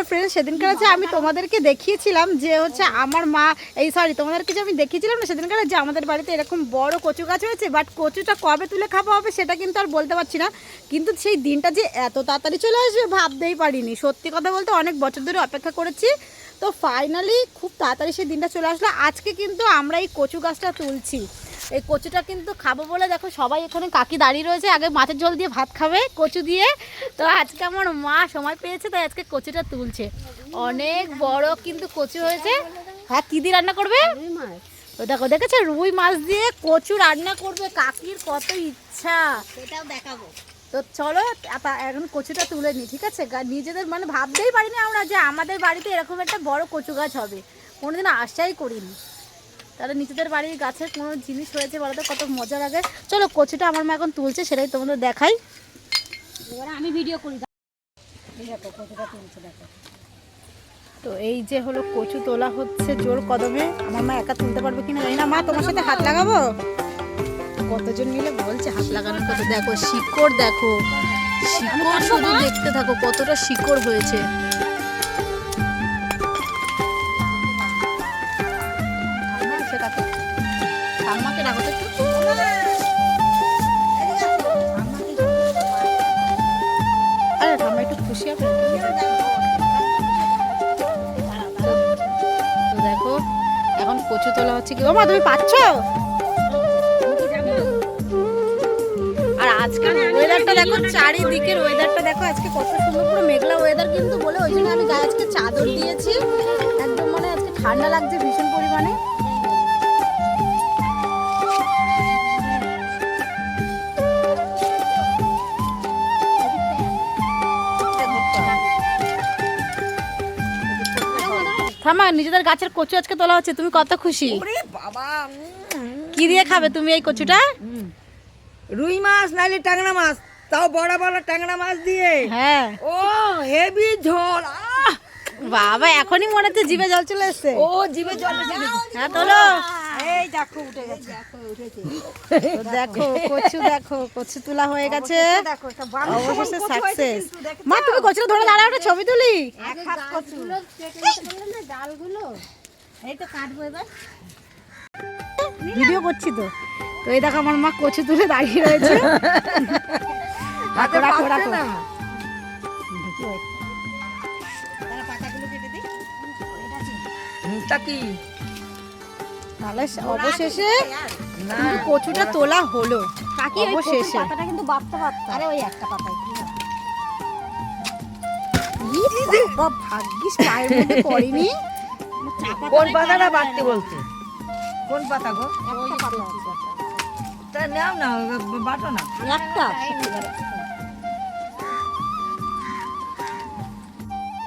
Hello friend সেদিনকার হচ্ছে আমি তোমাদেরকে দেখিয়েছিলাম যে হচ্ছে আমার মা, এই সরি তোমাদেরকে যে আমি দেখিয়েছিলাম না, সেদিনকার যে আমাদের বাড়িতে এরকম বড় কচু গাছ হয়েছে বাট কচুটা কবে তুলে খাওয়া হবে সেটা কিন্তু আর বলতে পারছি না। কিন্তু সেই দিনটা যে এত তাড়াতাড়ি চলে আসবে ভাবতেই পারিনি। সত্যি কথা বলতে অনেক বছর ধরে অপেক্ষা করেছি। তো ফাইনালি খুব তাড়াতাড়ি সেই দিনটা চলে আসলো। আজকে কিন্তু আমরা এই কচু গাছটা তুলছি। এই কচুটা কিন্তু খাব বলে দেখো সবাই এখানে কাকি দাঁড়িয়ে রয়েছে। আগে মাছের ঝোল দিয়ে ভাত খাবে কচু দিয়ে। তো আজকে আমার মা সময় পেয়েছে তাই আজকে কচুটা তুলছে। অনেক বড় কিন্তু কচু হয়েছে। হ্যাঁ কী দিয়ে রান্না করবে? ও দেখো দেখেছ? রুই মাছ দিয়ে কচু রান্না করবে। কাকির কত ইচ্ছা। সেটাও দেখাবো। তো চলো এখন কচুটা তুলে নিই ঠিক আছে? নিজেদের মানে ভাবতেই পারিনি আমরা যে আমাদের বাড়িতে এরকম একটা বড় কচু গাছ হবে। কোনোদিন আশাই করিনি। তাহলে নিজেদের বাড়ির গাছের কোনো জিনিস হয়েছে বলতে, কত মজা লাগে। চলো, কচুটা আমার মা এখন তুলছে, সেটাই তোমাদের দেখাই। আমি ভিডিও করি। তো এই যে হলো কচু তোলা হচ্ছে জোর কদমে। আমার মা একা তুলতে পারবে কিনা জানি না। মা, তোমার সাথে হাত লাগাবো? কতজন মিলে বলছে হাত লাগানোর কথা। দেখো, শিকড় দেখো। শিকড় শুধু দেখতে থাকো, কতটা শিকড় হয়েছে। ঠাম্মাকে ডাকো তো একটু। আরে, ঠাম্মা, একটু খুশি হবে দেখো, এখন কচু তোলা হচ্ছে কি? মা, তুমি পাচ্ছ? আর আজকের ওয়েদারটা দেখো, চারিদিকের ওয়েদারটা দেখো, আজকে কত সুন্দর পুরো মেঘলা ওয়েদার কিন্তু বলে, ওই জন্য আমি গায়ে আজকে চাদর দিয়েছি। একদম মানে আজকে ঠান্ডা লাগছে ভীষণ পরিমাণে। থামা নিজেদের গাছের কচু আজকে তোলা হচ্ছে তুমি কত খুশি? বাবা কি দিয়ে খাবে তুমি এই কচুটা? রুই মাছ নাইলে ট্যাংরা মাছ তাও বড় বড় ট্যাংরা মাছ দিয়ে। হ্যাঁ। ও হেভি ঝোল! বাবা এখনই মনে হচ্ছে জিভে জল চলে এসছে। ও জিভে জল হ্যাঁ তোলো। এই দেখো উঠে গেছে। দেখো কচু দেখো কচু তোলা হয়ে গেছে। অবশেষে সাকসেস মা তুমি কচুটা ধরে দাঁড়াও একটা ছবি তুলি। ডালগুলো এই তো কাটবো এবার। ভিডিও করছি তো। তো এই দেখো আমার মা কচু তুলে দাঁড়িয়ে রয়েছে। হাতে রাখো, রাখো। তা কি? তাহলে অবশেষে কিন্তু কচুটা তোলা। হলো। কাকি অবশেষে। পাতাটা কিন্তু বাঁধতে পারতাম আরে ওই একটা পাতায় কি হবে? ই বাবা, ভাগ্যিস পায়ের মধ্যে পড়েনি। কোন পাতাটা বাড়তে বলছে? কোন পাতা গো? একটা পাতা। তা নাও না বাটো না। একটা।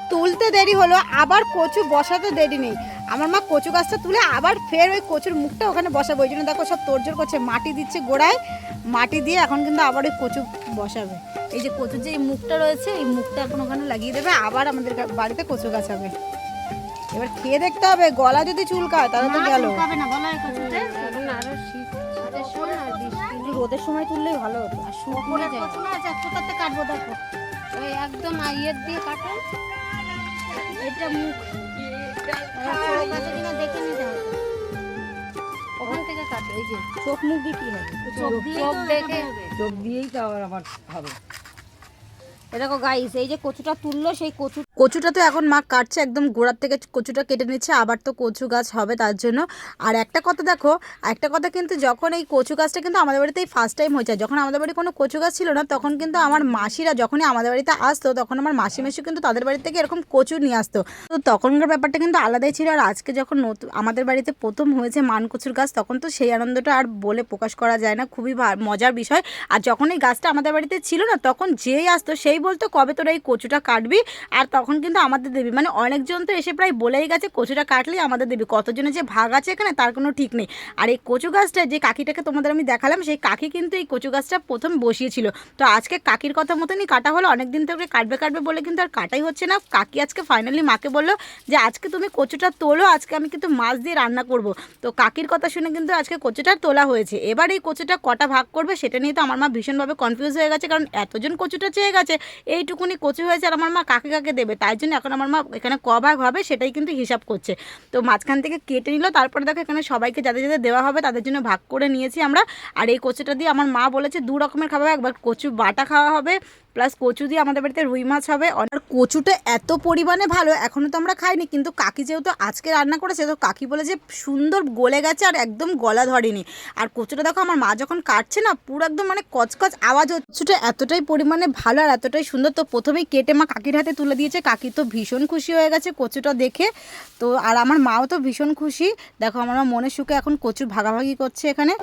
তুলতে দেরি হলো আবার কচু বসাতে দেরি নেই। আমার মা কচু গাছটা তুলে আবার ফের ওই কচুর মুখটা ওখানে বসাবে। ওই জন্য দেখো সব তোড়জোড় করছে। মাটি দিচ্ছে গোড়ায়। মাটি দিয়ে এখন কিন্তু আবার ওই কচু বসাবে। এই যে কচুর যে এই মুখটা রয়েছে এই মুখটা এখন ওখানে লাগিয়ে দেবে। আবার আমাদের বাড়িতে কচু গাছ হবে। এবার খেয়ে দেখতে হবে। গলা যদি চুলকায় তাহলে তো গেল। হবে না বলো এই কচুতে। এখন আরও শীত শীতের সময় আর বৃষ্টি নেই। রোদের সময় তুললেই ভালো হতো। আর শুকিয়ে যায়। কোথাতে কাটবো দেখো। ওই একদম ইয়ের দিয়ে কাটো। এটা মুখ। দেখে নিতে হবে ওখান থেকে কাটো এই যে চোখ মুখ দিয়ে কি হবে চোখ দিয়ে চোখ দিয়েই তো আবার আমার হবে। দেখো গাইস এই যে কচুটা তুললো, সেই কচু কচুটা তো এখন মা কাটছে একদম গোড়ার থেকে কচুটা কেটে নিচ্ছে, আবার তো কচু গাছ হবে তার জন্য। আর একটা কথা দেখো, একটা কথা কিন্তু যখন এই কচু গাছটা কিন্তু আমাদের বাড়িতে এই ফার্স্ট টাইম হয়েছে, যখন আমাদের বাড়ি কোনো কচু গাছ ছিল না, তখন কিন্তু আমার মাসিরা যখনই আমাদের বাড়িতে আসতো, তখন আমার মাসি মেশু কিন্তু তাদের বাড়ি থেকে এরকম কচু নিয়ে আসতো। তো তখনকার ব্যাপারটা কিন্তু আলাদাই ছিল, আর আজকে যখন নতুন আমাদের বাড়িতে প্রথম হয়েছে মান কচুর গাছ, তখন তো সেই আনন্দটা আর বলে প্রকাশ করা যায় না, খুবই মজার বিষয়। আর যখন এই গাছটা আমাদের বাড়িতে ছিল না, তখন যেই আসতো, সেই বলতো, কবে তোরা এই কচুটা কাটবি? আর তখন কিন্তু আমাদের দেবী মানে অনেকজন তো এসে প্রায় বলেই গেছে, কচুটা কাটলেই আমাদের দেবী। কতজনের যে ভাগ আছে এখানে, তার কোনো ঠিক নেই। আর এই কচু গাছটা, যে কাকিটাকে তোমাদের আমি দেখালাম, সেই কাকি কিন্তু এই কচু গাছটা প্রথম বসিয়েছিল। তো আজকে কাকির কথা মতনই কাটা হলো অনেক দিন থেকে কাটবে কাটবে বলে কিন্তু আর কাটাই হচ্ছে না। কাকি আজকে ফাইনালি মাকে বলল যে, আজকে তুমি কচুটা তোলো, আজকে আমি কিন্তু মাছ দিয়ে রান্না করব। তো কাকির কথা শুনে কিন্তু আজকে কচুটা তোলা হয়েছে। এবার এই কচুটা কটা ভাগ করবে, সেটা নিয়ে তো আমার মা ভীষণভাবে কনফিউজ হয়ে গেছে, কারণ এতজন কচুটা চেয়ে গেছে। এইটুকুনি কচি হয়েছে আর আমার মা কাকে কাকে দেবে? তাই জন্য এখন আমার মা এখানে ক ভাগ হবে সেটাই কিন্তু হিসাব করছে। তো মাঝখান থেকে কেটে নিল, তারপরে দেখো এখানে সবাইকে যাদের যাদের দেওয়া হবে তাদের জন্য ভাগ করে নিয়েছি আমরা। আর এই কচুটা দিয়ে আমার মা বলেছে দু রকমের হবে, একবার কচু বাটা খাওয়া হবে প্লাস কচু দিয়ে আমাদের বাড়িতে রুই মাছ হবে কচুটা এত পরিমাণে ভালো এখনও তো আমরা খাইনি। কিন্তু কাকি যেহেতু আজকে রান্না করেছে, তো কাকি বলে যে সুন্দর গলে গেছে আর একদম গলা ধরেনি। আর কচুটা দেখো, আমার মা যখন কাটছে না, পুরো একদম মানে কচকচ আওয়াজ হচ্ছে। এতটাই পরিমাণে ভালো আর এতটাই সুন্দর, তো প্রথমেই কেটে মা কাকির হাতে তুলে দিয়েছে। কাকি তো ভীষণ খুশি হয়ে গেছে কচুটা দেখে। তো আর আমার মাও তো ভীষণ খুশি। দেখো, আমার মা মনে সুখে এখন কচু ভাগাভাগি করছে এখানে।